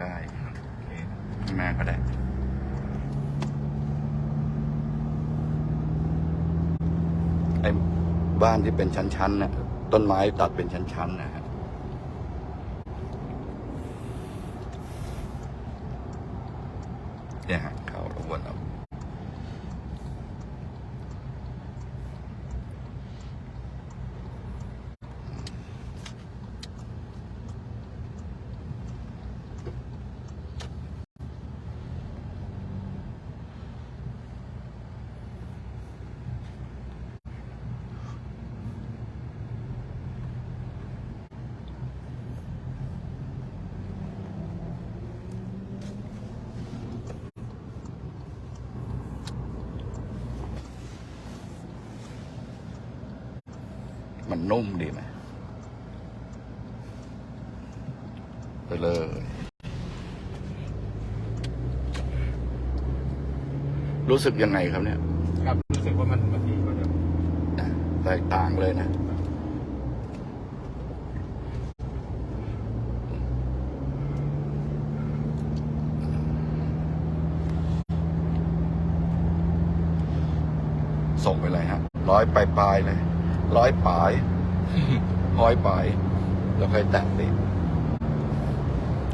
ได้โอเคแม่ก็ได้ไอ้บ้านที่เป็นชั้นๆนะต้นไม้ตัดเป็นชั้นๆนะฮะเนี่ยฮะเขาระวนเอา มันนุ่มดีไหมไปเลยรู้สึกยังไงครับเนี่ย ครับ รู้สึกว่ามันมันดีกว่าเดิมนะแตกต่างเลยนะ ส่งไปเลยฮะ ร้อยปลายปลายๆเลย ร้อยปลาย ร้อยปลายแล้วค่อยแตะติด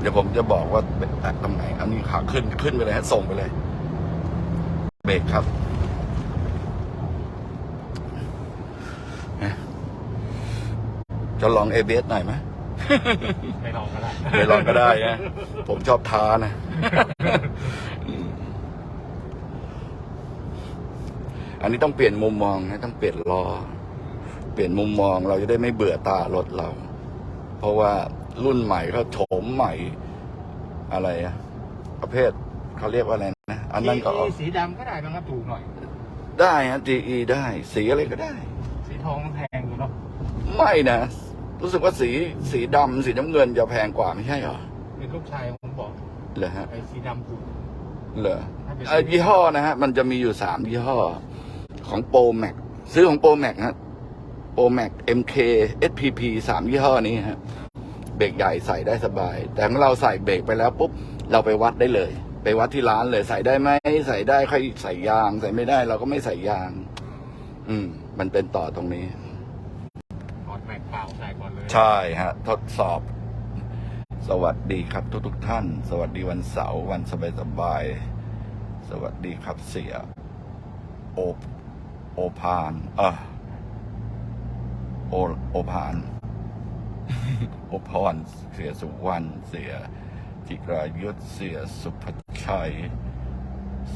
เดี๋ยวผมจะบอกว่าแตะตรงไหนอันนี้ขาขึ้นขึ้นไปเลยฮะส่งไปเลย เบรกครับจะลองเอเบสหน่อยไหมไม่ลองก็ได้ไม่ลองก็ได้นะผมชอบท้านะ อันนี้ต้องเปลี่ยนมุมมองนะต้องเปลี่ยนล้อ เปลี่ยนมุมมองเราจะได้ไม่เบื่อตารถเรา เพราะว่ารุ่นใหม่เขาโฉมใหม่อะไรอะประเภทเขาเรียกว่าอะไรนะ อันนั้นก็ออก สีดำก็ได้บ้างครับถูกหน่อย ได้ฮะ GE ได้ สีอะไรก็ได้ สีทองมันแพงอยู่เนาะไม่นะ รู้สึกว่าสีสีดำสีน้ำเงินจะแพงกว่าไม่ใช่เหรอเป็นลูกชายผมบอกเหรอฮะไอ้สีดำถูก เหรอถ้าเป็นเอ่อยี่ห้อนะฮะ มันจะมีอยู่สามยี่ห้อ ของโปรแม็กซื้อของโปรแม็กฮะ โปรแม็ก MK SPP สามยี่ห้อนี้ฮะเบรกใหญ่ใส่ได้สบาย แต่ของเราใส่เบรกไปแล้วปุ๊บเราไปวัดได้เลย ไปวัดที่ร้านเลย ใส่ได้ไหมใส่ได้ค่อยใส่ยาง ใส่ไม่ได้เราก็ไม่ใส่ยาง อืม มันเป็นต่อตรงนี้ถอดแม็กเปล่าใส่ก่อนเลยใช่ฮะ ทดสอบ สวัสดีครับทุกทุกๆท่าน สวัสดีวันเสาร์วันสบายสบายๆสวัสดีครับเสีย โอโอพาน เออ โอโอพานโอพรเสียสุวรรณเสียจิรายุทธเสียสุภชัย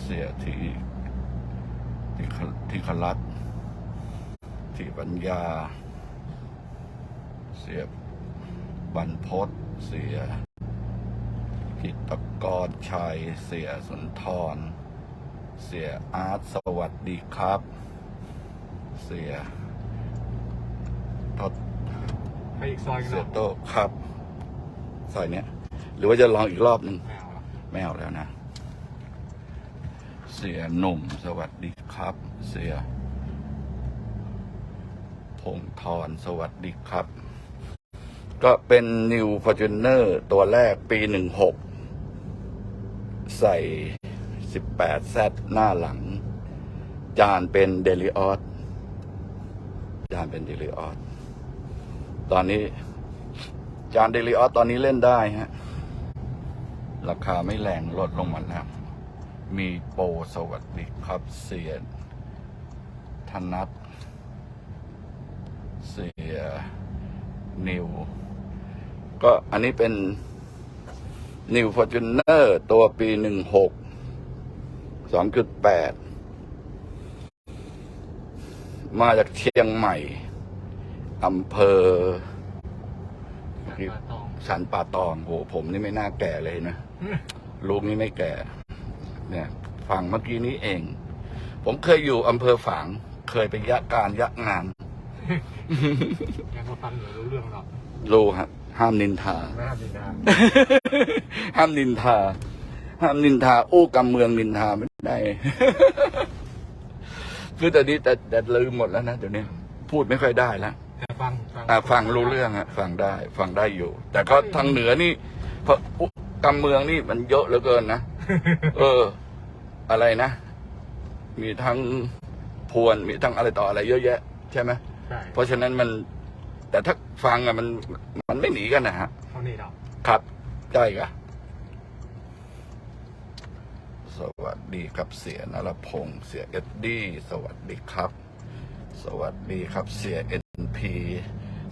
เสียที่ที่คที่คลัตที่ปัญญา เสียบรรพศเสียกิตกรชัย เสียสุนทร เสียอาร์ตสวัสดีครับ เสีย ทศไปอีกซอยกันเสียเนาะโตะครับซอยเนี้ย หรือว่าจะลองอีกรอบหนึ่งไม่เอาละไม่เอาแล้วนะ เสียหนุ่มสวัสดีครับ เสียพงธรสวัสดีครับ ก็เป็น New Fortuner ตัวแรกปีหนึ่งหกใส่สิบแปดแซดหน้าหลัง จานเป็นเดลิออสจานเป็นเดลิออส ตอนนี้ จานเดลิออสตอนนี้เล่นได้ฮะ ราคาไม่แรงลดลงมาแล้ว มีโปรสวัสดีครับเสียธนัทเสียนิว ก็อันนี้เป็น New Fortuner ตัวปีหนึ่งหกสองจุดแปดมาจากเชียงใหม่ อำเภอปลาตองสันป่าตองโหผมนี่ไม่น่าแก่เลยนะลูกนี่ไม่แก่ เนี่ยฝั่งเมื่อกี้นี้เอง ผมเคยอยู่อำเภอฝาง เคยไปยะการยะงานยังมาฟังหนูรู้เรื่องหรอกรู้ฮะห้ามนินทาไม่ทำดีนะห้ามนินทา ห้ามนินทาอู้กำเมืองนินทาไม่ได้ คือแต่นี้แต่แต่ลืมหมดแล้วนะเดี๋ยวนี้ พูดไม่ค่อยได้แล้ว แต่ฟังอะฟังรู้เรื่องฮะฟังได้ ฟังได้อยู่ แต่ก็ทางเหนือนี่พออุกำเมืองนี่มันเยอะเหลือเกินนะเออ อะไรนะ มีทั้งพวนมีทั้งอะไรต่ออะไรเยอะแยะ ใช่ไหมใช่เพราะฉะนั้นมัน แต่ถ้าฟังอะมันมันไม่หนีกันนะฮะ เท่านี้เนาะครับใช่ครับสวัสดีครับเสียนรพงศ์เสียเอ็ดดี้ สวัสดีครับ สวัสดีครับเสียเอ็น พี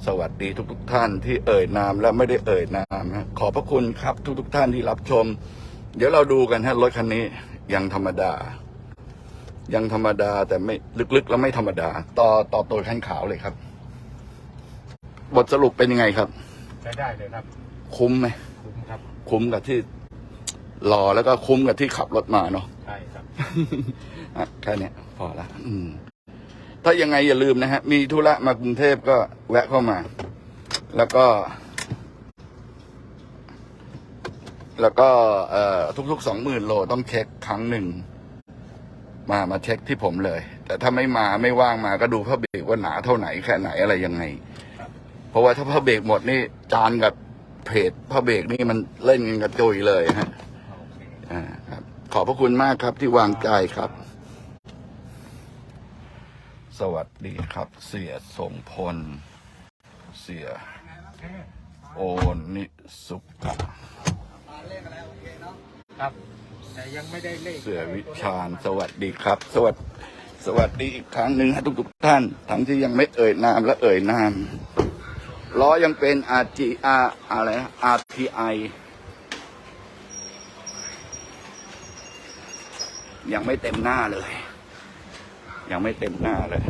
สวัสดีทุกทุกๆท่านที่เอ่ยนามและไม่ได้เอ่ยนามฮะขอบพระคุณครับทุกทุกๆท่านที่รับชม เดี๋ยวเราดูกันฮะรถคันนี้ยังธรรมดา ยังธรรมดาแต่ไม่ลึกๆ แล้วไม่ธรรมดา ต่อต่อตัวคันขาวเลยครับ บทสรุปเป็นยังไงครับใช้ได้เลยครับ คุ้มไหมคุ้มครับ คุ้มกับที่รอแล้วก็คุ้มกับที่ขับรถมาเนาะใช่ครับอะแค่เนี้ยพอละอืม ถ้ายังไงอย่าลืมนะฮะ มีธุระมากรุงเทพก็แวะเข้ามา แล้วก็ แล้วก็เอ่อทุกๆสองหมื่นโลต้องเช็คครั้งหนึ่ง มามาเช็คที่ผมเลย แต่ถ้าไม่มาไม่ว่างมาก็ดูผ้าเบรกว่าหนาเท่าไหนแค่ไหนอะไรยังไง เพราะว่าถ้าผ้าเบรกหมดนี่จานกับเพจผ้าเบรกนี่มันเล่นกันกระจุยเลยฮะโอเคอ่าครับ ขอบพระคุณมากครับที่วางใจครับ สวัสดีครับ เสียสมพล เสีย โอนิสุกะครับแต่ยังไม่ได้เลขเสียวิชาญสวัสดีครับ สวัสดีสวัสดีอีกครั้งหนึ่งฮะทุกๆท่าน ทั้งที่ยังไม่เอ่ยนามและเอ่ยนามล้อยังเป็น RGR อะไรนะ RTI ยังไม่เต็มหน้าเลย ยังไม่เต็มหน้าเลย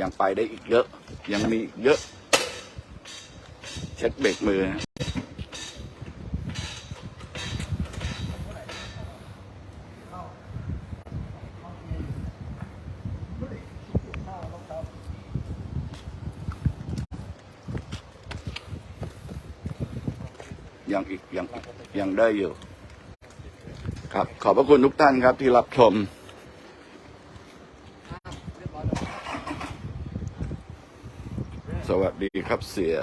ยังไปได้อีกเยอะ ยังมีอีกเยอะ เช็ดเบรกมือนะ ยังอีกยังอีกยังได้อยู่ ครับ ขอบพระคุณทุกท่านครับที่รับชมสวัสดีครับเสีย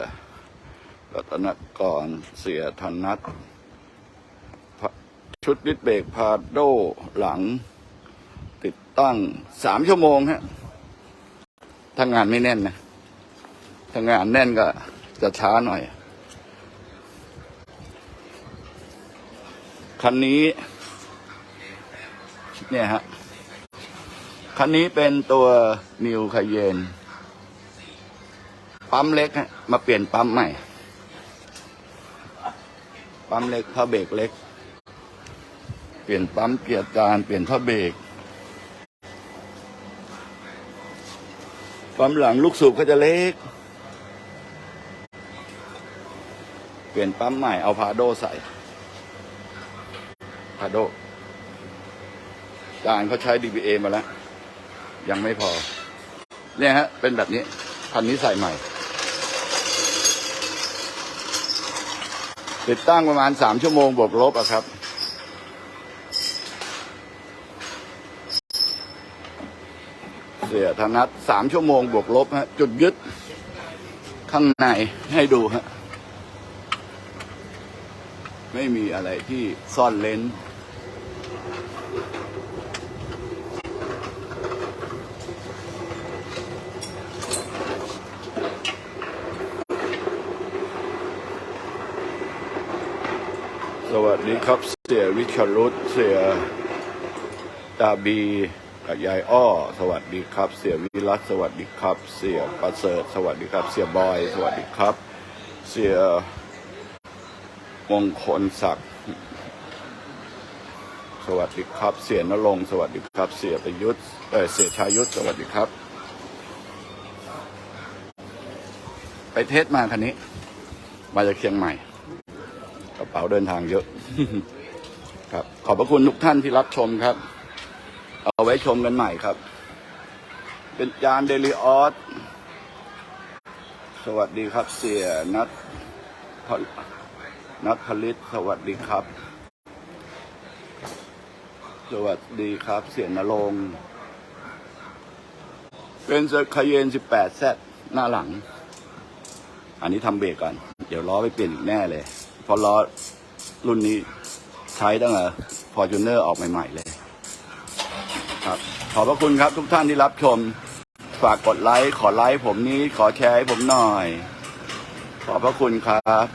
รัตนกรเสียธนัทชุดดิสเบรกพาโดหลัง ติดตั้งสามชั่วโมงฮะถ้างานไม่แน่นนะถ้างานแน่นก็จะช้าหน่อย คันนี้ เนี่ยฮะ คันนี้เป็นตัวนิวคาเยนปั๊มเล็กฮะมาเปลี่ยนปั๊มใหม่ ปั๊มเล็กผ้าเบรกเล็ก เปลี่ยนปั๊มเกียร์จานเปลี่ยนผ้าเบรกปั๊มหลังลูกสูบก็จะเล็ก เปลี่ยนปั๊มใหม่เอาพาโดใส่าโดจานเขาใช้ DBA มาแล้ว ยังไม่พอ เนี่ยฮะ เป็นแบบนี้คันนี้ใส่ใหม่ ติดตั้งประมาณสามชั่วโมงบวกลบอะครับ เสียธนัทสามชั่วโมงบวกลบฮะ จุดยึด ข้างในให้ดูฮะ ไม่มีอะไรที่ซ่อนเลนส์ สวัสดีครับ เสียวิชรุตเสียตาบีกับยายอ้อ สวัสดีครับ เสียวิรัตสวัสดีครับ เสียประเสริฐสวัสดีครับ เสียบอย สวัสดีครับ เสียมงคลศักดิ์สวัสดีครับ เสียนรงสวัสดีครับ เสียประยุทธ์เออเสียชายุทธสวัสดีครับ ไปเทสมาคันนี้ มาจากเชียงใหม่ ป๋าเดินทางเยอะ ครับ ขอบพระคุณทุกท่านที่รับชมครับ เอาไว้ชมกันใหม่ครับ เป็นจานเดลิออสสวัสดีครับ เสียนัทนัทพลิตสวัสดีครับ สวัสดีครับ เสียนรงเป็นคาเยน 18แซดหน้าหลัง อันนี้ทำเบรกก่อน เดี๋ยวล้อไปเปลี่ยนอีกแน่เลย เพราะล้อรุ่นนี้ใช้ตั้งแต่ฟอร์จูเนอร์ออกใหม่ๆเลย ครับ ขอบพระคุณครับทุกท่านที่รับชม ฝากกดไลค์ ขอไลค์ผมนี้ ขอแชร์ให้ผมหน่อย ขอบพระคุณครับ